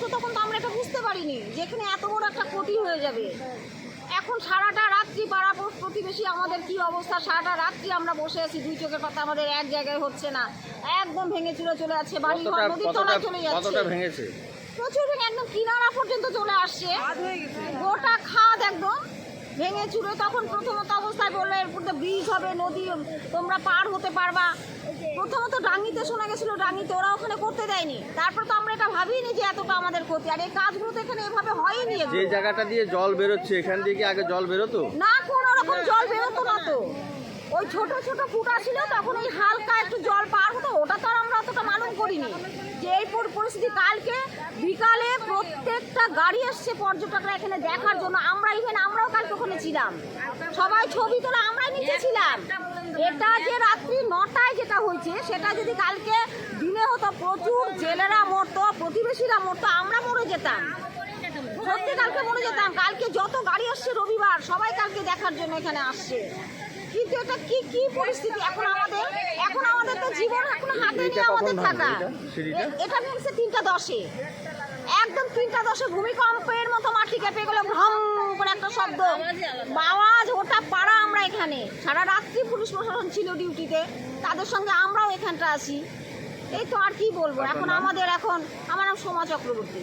করতে তখন তো আমরা এটা বুঝতে পারিনি যেখানে এত বড় একটা ক্ষতি হয়ে যাবে। এখন সারাটা রাত্রি পাড়া প্রতিবেশী আমাদের কি অবস্থা? সারাটা রাত্রি আমরা বসে আছি দুই চোখের পাতা আমাদের এক জায়গায় হচ্ছে না। একদম ভেঙে চুরে চলে যাচ্ছে বাড়ি নদীর কতটা তলায় চলে যাচ্ছে। প্রচুর ভেঙে একদম কিনারা পর্যন্ত চলে আসছে। গোটা খাদ একদম ভেঙে চুড়ে তখন প্রথমত অবস্থায় বলল এরপর তো ব্রিজ হবে নদী তোমরা পার হতে পারবা। প্রথমত ডাঙ্গিতে শোনা গেছিল ডাঙ্গিতে ওরা ওখানে করতে দেয়নি। তারপর তো আমরা এটা ভাবিনি যে এতটা আমাদের ক্ষতি। আর এই কাজগুলো তো এখানে এভাবে হয়নি। যে জায়গাটা দিয়ে জল বেরোচ্ছে এখান থেকে কি আগে জল বেরোতো? না কোনো রকম জল বেরোতো না তো। ছোট ছোট ফুটা ছিল, তখন ওই হালকা একটু জল পার হতো, ওটা তো আর আমরা অতটা মালুম করিনি। যে এই পরিস্থিতি কালকে, বিকালে প্রত্যেকটা গাড়ি এসছে পর্যটকরা এখানে দেখার জন্য। আমরা ইভেন আমরাও কালকে ওখানে ছিলাম। সবাই ছবি তোলা, আমরাই নিচে ছিলাম। এটা যে রাত্রি নটায় যেটা হয়েছে, সেটা যদি কালকে দিনে হতো, প্রচুর জেলেরা মরতো, প্রতিবেশীরা মরতো, আমরা মরে যেতাম। সত্যি কালকে মরে যেতাম। কালকে যত গাড়ি আসছে রবিবার, সবাই কালকে দেখার জন্য এখানে আসছে। কিন্তু এটা কি কি পরিস্থিতি? এখন আমাদের এখন আমাদের তো জীবন এখন হাতে নিয়ে আমাদের থাকা। এটা? ভেঙছে তিনটা দশে। একদম তিনটা দশে ভূমিকম্পের মতো মাটি কেঁপে গেলো ভ্রম করে একটা শব্দ। আওয়াজ ওটা পাড়া আমরা এখানে। সারা রাত্রি পুলিশ প্রশাসন ছিল ডিউটিতে। তাদের সঙ্গে আমরাও এখানটা আছি। এই তো আর কি বলব? এখন আমাদের এখন আমার নাম সোমা চক্রবর্তী।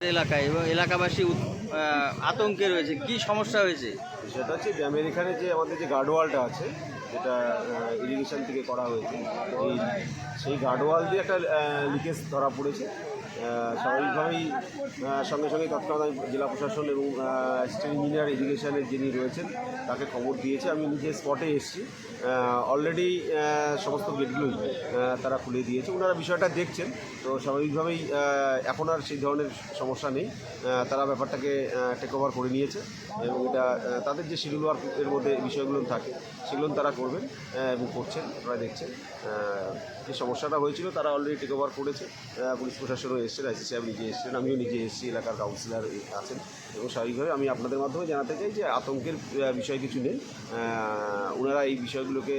এলাকায় এবং এলাকাবাসী আতঙ্কে রয়েছে। কি সমস্যা হয়েছে? সেটা হচ্ছে যে এখানে যে আমাদের যে গার্ডওয়ালটা আছে, যেটা ইরিগেশন থেকে করা হয়েছে সেই গার্ডওয়াল দিয়ে একটা লিকেজ ধরা পড়েছে। স্বাভাবিকভাবেই সঙ্গে সঙ্গে আমি জেলা প্রশাসন এবং স্টেট ইঞ্জিনিয়ার ইরিগেশনের যিনি রয়েছেন, তাকে খবর দিয়েছে। আমি নিজে স্পটে এসেছি। অলরেডি সমস্ত গেটগুলোই তারা খুলে দিয়েছে। ওনারা বিষয়টা দেখছেন। তো স্বাভাবিকভাবেই এখন আর সেই ধরনের সমস্যা নেই। তারা ব্যাপারটাকে টেক ওভার করে নিয়েছে। এবং এটা তাদের যে শিডিউল ওয়ার্ক এর মধ্যে বিষয়গুলো থাকে, সেগুলো তারা করবেন এবং করছেন। আপনারা দেখছেন। যে সমস্যাটা হয়েছিল, তারা অলরেডি টেক ওভার করেছে। পুলিশ প্রশাসনও এসছেন আইসি সাহেব নিজে এসছেন আমিও নিজে এসেছি, এলাকার কাউন্সিলার আছেন। এবং স্বাভাবিকভাবে আমি আপনাদের মাধ্যমে জানাতে চাই যে আতঙ্কের বিষয় কিছু নেই। ওনারা এই বিষয়গুলোকে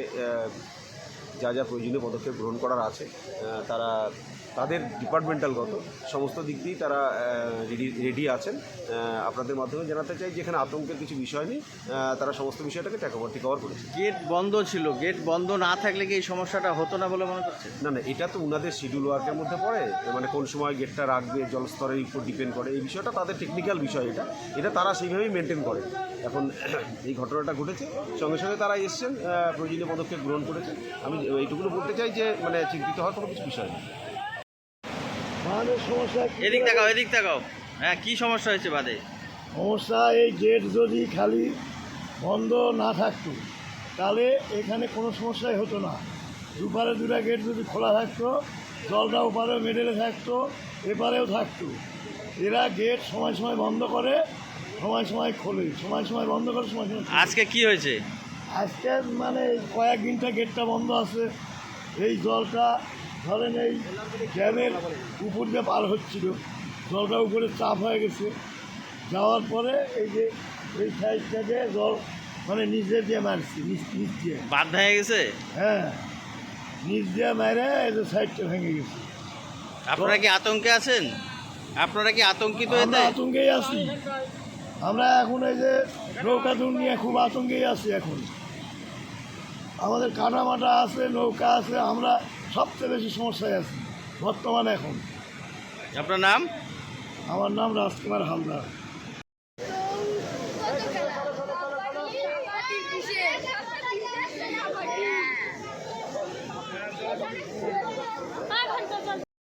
যা যা প্রয়োজনীয় পদক্ষেপ গ্রহণ করার আছে তারা তাদের ডিপার্টমেন্টালগত সমস্ত দিক দিয়েই তারা রেডি রেডি আছেন। আপনাদের মাধ্যমে জানাতে চাই যে এখানে আতঙ্কের কিছু বিষয় নেই। তারা সমস্ত বিষয়টাকে টেক ওভার টেক ওভার করেছে। গেট বন্ধ ছিল। গেট বন্ধ না থাকলে কি এই সমস্যাটা হতো না বলে মনে করছে না না এটা তো ওনাদের শিডিউল ওয়ার্কের মধ্যে পড়ে। মানে কোন সময় গেটটা রাখবে জলস্তরের উপর ডিপেন্ড করে এই বিষয়টা তাদের টেকনিক্যাল বিষয় এটা। এটা তারা সেইভাবেই মেনটেন করে। এখন এই ঘটনাটা ঘটেছে। সঙ্গে সঙ্গে তারা এসছেন প্রয়োজনীয় পদক্ষেপ গ্রহণ করেছে আমি এইটুকুনো বলতে চাই যে মানে চিন্তিত হওয়ার কোনো কিছু বিষয় নেই। বাঁধের সমস্যা এদিক তাকাও এদিক তাকাও। হ্যাঁ কি সমস্যা হয়েছে বাদে? সমস্যা এই গেট যদি খালি বন্ধ না থাকতো তাহলে এখানে কোনো সমস্যাই হতো না। দুপারে দুটা গেট যদি খোলা থাকতো জলটা ওপারে মেডেলে থাকতো এপারেও থাকতো। এরা গেট সময় সময় বন্ধ করে সময় সময় খোলে। সময় সময় বন্ধ করে সময় সময় আজকে কি হয়েছে? আজকে মানে কয়েকদিনটা গেটটা বন্ধ আছে। এই জলটা ধরেন এই ড্যামের উপর দিয়ে পার হচ্ছিল। জলটা উপরে চাপ হয়ে গেছে। যাওয়ার পরে এই যে এই সাইডটা থেকে জল মানে নিজে দিয়ে মারছি নিচ নিচ দিয়ে। বাদ ভেঙে গেছে? হ্যাঁ। নিচ দিয়ে মেরে এই যে সাইডটা ভেঙে গেছে। আপনারা কি আতঙ্কে আছেন? আপনারা কি আতঙ্কিত আমরা আতঙ্কেই আছি। আমরা এখন এই যে নৌকা দূর নিয়ে খুব আতঙ্কেই আছি এখন। আমাদের কাটামাটা আছে নৌকা আছে আমরা সবচেয়ে বেশি সমস্যায় আছি বর্তমানে এখন। আপনার নাম? আমার নাম রাজকুমার হালদার।